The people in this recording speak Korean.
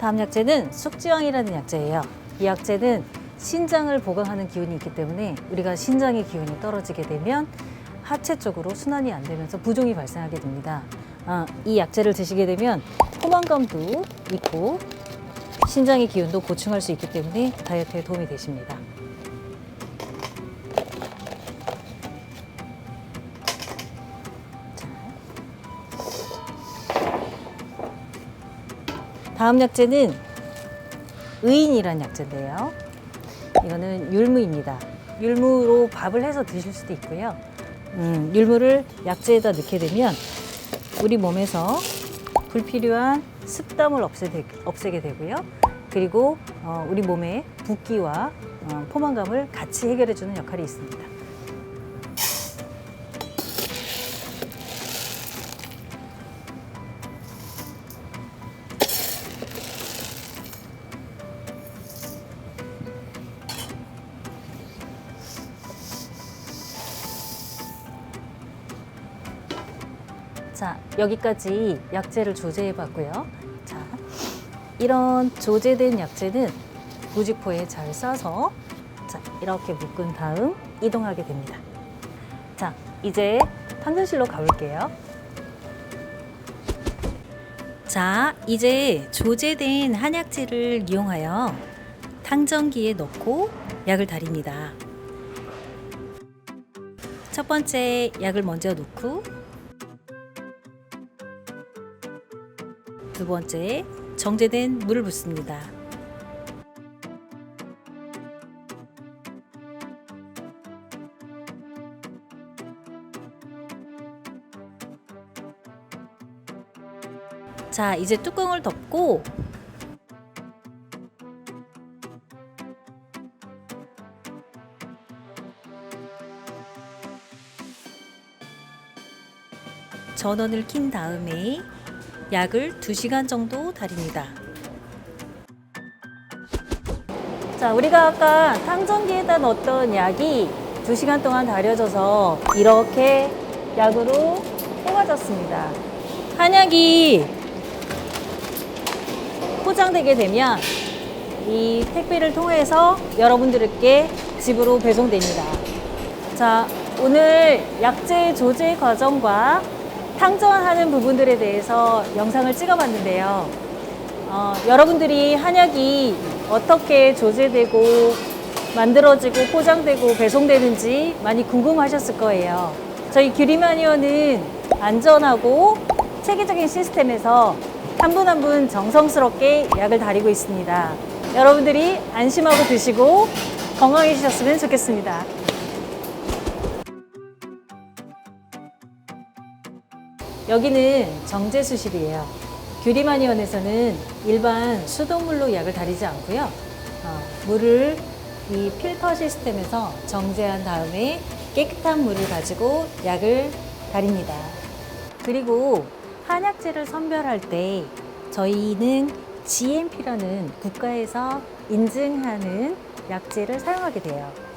다음 약재는 숙지왕이라는 약재예요. 이 약재는 신장을 보강하는 기운이 있기 때문에 우리가 신장의 기운이 떨어지게 되면 하체 쪽으로 순환이 안 되면서 부종이 발생하게 됩니다. 아, 이 약재를 드시게 되면 포만감도 있고 신장의 기운도 보충할 수 있기 때문에 다이어트에 도움이 되십니다. 다음 약재는 의인이라는 약재인데요. 이거는 율무입니다. 율무로 밥을 해서 드실 수도 있고요. 음, 율무를 약재에다 넣게 되면 우리 몸에서 불필요한 습담을 없애, 없애게 되고요. 그리고 어, 우리 몸의 붓기와 어, 포만감을 같이 해결해주는 역할이 있습니다. 자, 여기까지 약재를 조제해 봤고요. 자, 이런 조제된 약재는 부직포에 잘 싸서 자, 이렇게 묶은 다음 이동하게 됩니다. 자, 이제 탕전실로 가볼게요. 자, 이제 조제된 한약재를 이용하여 탕전기에 넣고 약을 달입니다. 첫 번째 약을 먼저 넣고 두 번째 정제된 물을 붓습니다. 자, 이제 뚜껑을 덮고 전원을 킨 다음에 약을 2시간 정도 달입니다. 자, 우리가 아까 탕전기에다 넣었던 약이 2시간 동안 달여져서 이렇게 약으로 뽑아졌습니다. 한약이 포장되게 되면 이 택배를 통해서 여러분들께 집으로 배송됩니다. 자, 오늘 약재 조제 과정과 탕전하는 부분들에 대해서 영상을 찍어봤는데요. 어, 여러분들이 한약이 어떻게 조제되고 만들어지고 포장되고 배송되는지 많이 궁금하셨을 거예요. 저희 규리마니어는 안전하고 체계적인 시스템에서 한 분 한 분 정성스럽게 약을 다리고 있습니다. 여러분들이 안심하고 드시고 건강해지셨으면 좋겠습니다. 여기는 정제수실이에요. 규리마니원에서는 일반 수돗물로 약을 다리지 않고요. 어, 물을 이 필터 시스템에서 정제한 다음에 깨끗한 물을 가지고 약을 다립니다. 그리고 한약재를 선별할 때 저희는 GMP라는 국가에서 인증하는 약재를 사용하게 돼요.